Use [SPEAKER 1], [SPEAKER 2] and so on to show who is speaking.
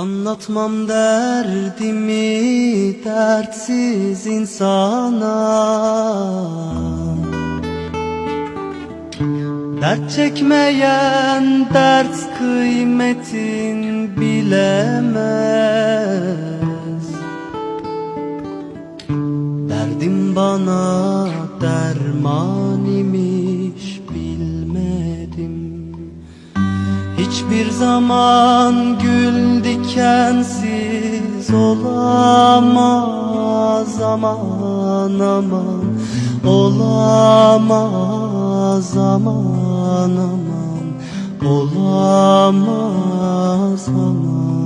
[SPEAKER 1] Anlatmam derdimi dertsiz insana. Dert çekmeyen dert kıymetin bilemez. Derdim bana derman imiş bilmedim. Hiçbir zaman gül olamaz aman aman. Olamaz aman aman. Olamaz aman